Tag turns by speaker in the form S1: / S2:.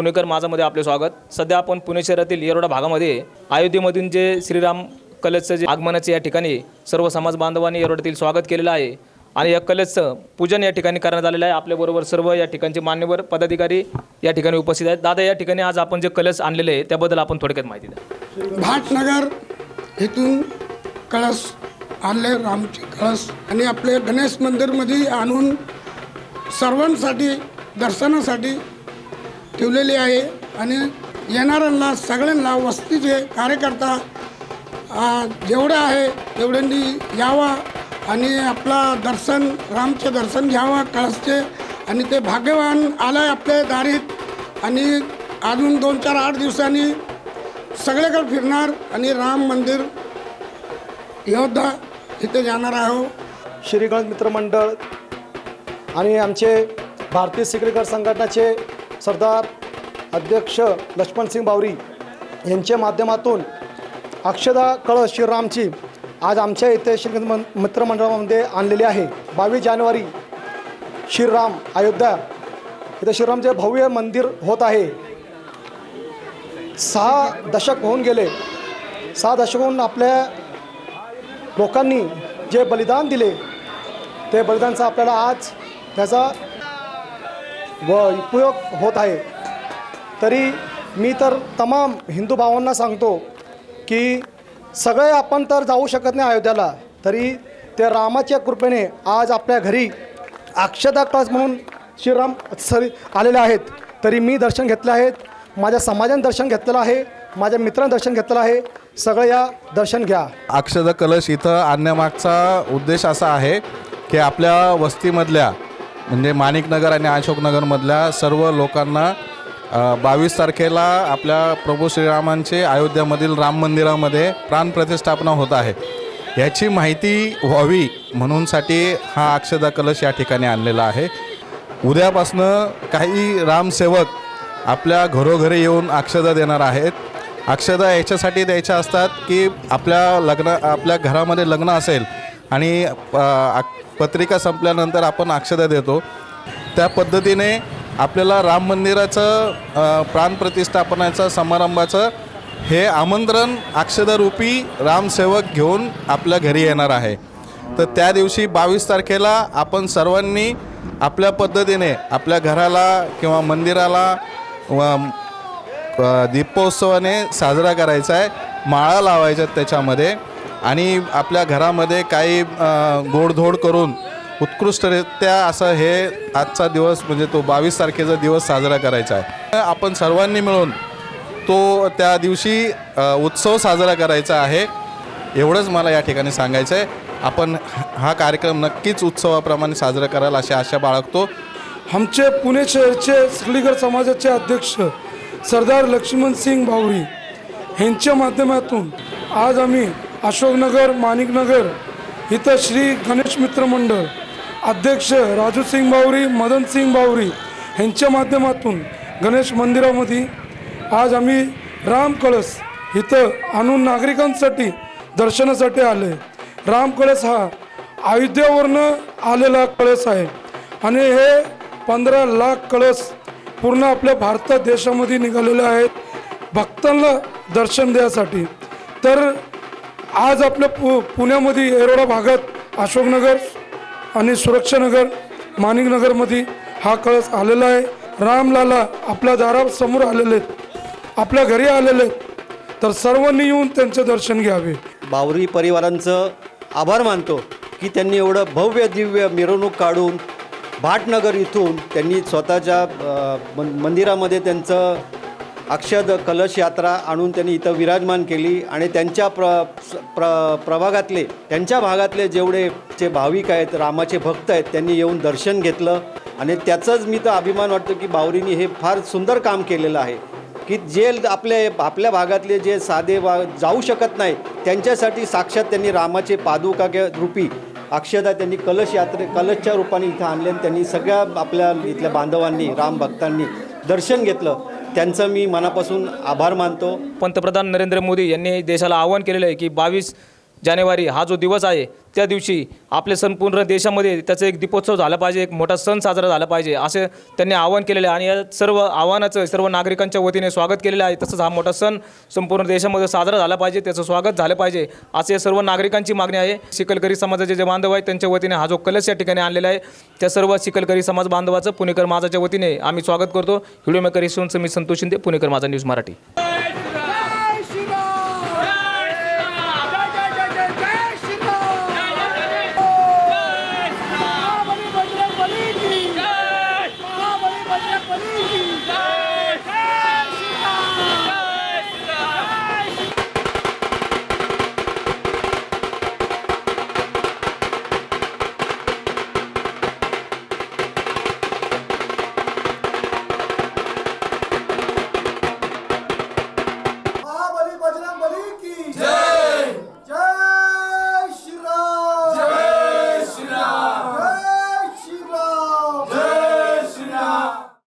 S1: पुणेकर माझामध्ये आपले स्वागत. सध्या आपण पुणे शहरातील येरोडा भागामध्ये अयोध्येमधून जे श्रीराम कलशचं जे आगमनाचे या ठिकाणी सर्व समाज बांधवांनी येरोड्यातील स्वागत केलेलं आहे आणि या कलशचं पूजन या ठिकाणी करण्यात आलेलं आहे. आपल्याबरोबर सर्व या ठिकाणचे मान्यवर पदाधिकारी या ठिकाणी उपस्थित आहेत. दादा या ठिकाणी आज आपण जे कलश आणलेले आहे त्याबद्दल आपण थोडक्यात माहिती द्या.
S2: भाटनगर इथून कळस आणले रामचे कळस. आणि आपले गणेश मंदिरमध्ये आणून सर्वांसाठी दर्शनासाठी ठेवलेली आहे आणि येणाऱ्यांना सगळ्यांना वस्तीचे कार्यकर्ता जेवढे आहे तेवढ्यांनी यावा आणि आपला दर्शन रामचे दर्शन घ्यावा कळसचे आणि ते भाग्यवान आलं आहे आपल्या दारीत आणि अजून दोन चार आठ दिवसांनी सगळेकडे फिरणार आणि राम मंदिर योद्धा इथे जाणार आहो
S3: श्रीगणेश मित्रमंडळ आणि आमचे भारतीय सिक्रेकर संघटनाचे सरदार अध्यक्ष लक्ष्मणसिंग बावरी यांच्या माध्यमातून अक्षदा कळस श्रीरामची आज आमच्या इथे श्री मित्रमंडळामध्ये आणलेली आहे. बावीस जानेवारी श्रीराम अयोध्या. इथे श्रीरामचे भव्य मंदिर होत आहे. सहा दशक होऊन गेले. सहा दशकहून आपल्या लोकांनी जे बलिदान दिले ते बलिदानचा आपल्याला आज त्याचा व उपयोग होत आहे. तरी मी तर तमाम हिंदू भावांना सांगतो की सगळे आपण तर जाऊ शकत नाही अयोध्याला तरी त्या रामाच्या कृपेने आज आपल्या घरी अक्षदा क्लास म्हणून श्रीराम सरी आलेले आहेत. तरी मी दर्शन घेतले आहेत माझ्या समाजाने दर्शन घेतलेलं आहे माझ्या मित्रांनी दर्शन घेतलेलं आहे. सगळं या दर्शन घ्या.
S4: अक्षद कलश इथं आणण्यामागचा उद्देश असा आहे की आपल्या वस्तीमधल्या म्हणजे माणिकनगर आणि अशोकनगरमधल्या सर्व लोकांना बावीस तारखेला आपल्या प्रभू श्रीरामांचे अयोध्यामधील राम मंदिरामध्ये प्राणप्रतिष्ठापना होत आहे. याची माहिती व्हावी म्हणूनसाठी हा अक्षदा कलश या ठिकाणी आणलेला आहे. उद्यापासनं काही रामसेवक आपल्या घरोघरी येऊन अक्षदा देणार आहेत. अक्षदा याच्यासाठी द्यायच्या असतात की आपल्या लग्न आपल्या घरामध्ये लग्न असेल आणि पत्रिका संपल्यानंतर आपण अक्षदा देतो. त्या पद्धतीने आपल्याला राम मंदिराचं प्राण प्राणप्रतिष्ठापनाचं समारंभाचं हे आमंत्रण अक्षदारूपी रामसेवक घेऊन आपल्या घरी येणार आहे. तर त्या दिवशी बावीस तारखेला आपण सर्वांनी आपल्या पद्धतीने आपल्या घराला किंवा मंदिराला दीपोत्सवाने साजरा करायचा आहे. माळा लावायच्या त्याच्यामध्ये. आणि आपल्या घरामध्ये काही गोडधोड करून उत्कृष्टरित्या असं हे आजचा दिवस म्हणजे तो बावीस तारखेचा दिवस साजरा करायचा आहे. आपण सर्वांनी मिळून तो त्या दिवशी उत्सव साजरा करायचा आहे. एवढंच मला या ठिकाणी सांगायचं आहे. आपण हा कार्यक्रम नक्कीच उत्सवाप्रमाणे साजरा कराल अशी आशा बाळगतो.
S5: आमचे पुणे शहरचे सगळीकर समाजाचे अध्यक्ष सरदार लक्ष्मणसिंग बावरी यांच्या माध्यमातून आज आम्ही अशोकनगर माणिकनगर इथं श्री गणेश मित्र मंडळ अध्यक्ष राजू सिंग बावरी मदन सिंग बावरी यांच्या माध्यमातून गणेश मंदिरामध्ये आज आम्ही राम कळस इथं आणून नागरिकांसाठी दर्शनासाठी आले राम कळस हा अयोध्येवरनं आलेला कळस आहे आणि हे पंधरा लाख कळस पूर्ण आपल्या भारत देशामध्ये निघालेले आहेत भक्तांना दर्शन द्यासाठी. तर आज आपलं पु पुण्यामध्ये येरोडा भागात अशोकनगर आणि सुरक्षानगर माणिकनगरमध्ये हा कळस आलेला आहे. रामलाला आपल्या दारासमोर आलेले आहेत. आपल्या घरी आलेले आहेत. तर सर्वांनी येऊन त्यांचे दर्शन घ्यावे.
S6: बावरी परिवारांचं आभार मानतो की त्यांनी एवढं भव्य दिव्य मिरवणूक काढून भाटनगर इथून त्यांनी स्वतःच्या मंदिरामध्ये त्यांचं अक्षद कलश यात्रा आणून त्यांनी इथं विराजमान केली आणि त्यांच्या प्र प्र प्रभागातले त्यांच्या भागातले जेवढे जे भाविक आहेत रामाचे भक्त आहेत त्यांनी येऊन दर्शन घेतलं. आणि त्याचंच मी तर अभिमान वाटतो की बावरीनी हे फार सुंदर काम केलेलं आहे. की जे आपले आपल्या भागातले जे साधे वा जाऊ शकत नाही त्यांच्यासाठी साक्षात त्यांनी रामाचे पादुका के रूपी अक्षदा त्यांनी कलश यात्रे कलशच्या रूपाने इथं आणले आणि त्यांनी सगळ्या आपल्या इथल्या बांधवांनी राम भक्तांनी दर्शन घेतलं. त्यांचं मी मनापासून आभार मानतो.
S1: पंतप्रधान नरेंद्र मोदी यांनी देशाला आवाहन केलेलं आहे की बावीस जानेवारी हा जो दिवस आहे त्या दिवशी आपले संपूर्ण देशामध्ये त्याचा एक दीपोत्सव झाला पाहिजे एक मोठा सण साजरा झाला पाहिजे असे त्यांनी आवाहन केलेले आहे. आणि या सर्व आव्हानाचं सर्व नागरिकांच्या वतीने स्वागत केलेलं आहे. तसंच हा मोठा सण संपूर्ण देशामध्ये साजरा झाला पाहिजे त्याचं स्वागत झालं पाहिजे असे सर्व नागरिकांची मागणी आहे. सिकलकरी समाजाचे जे बांधव आहेत त्यांच्या वतीने हा जो कलश या ठिकाणी आणलेला आहे त्या सर्व सिकलकरी समाज बांधवाचं पुणेकर माझाच्या वतीने आम्ही स्वागत करतो. व्हिडिओ मेकर मी संतोष शिंदे पुणेकर माझा न्यूज मराठी.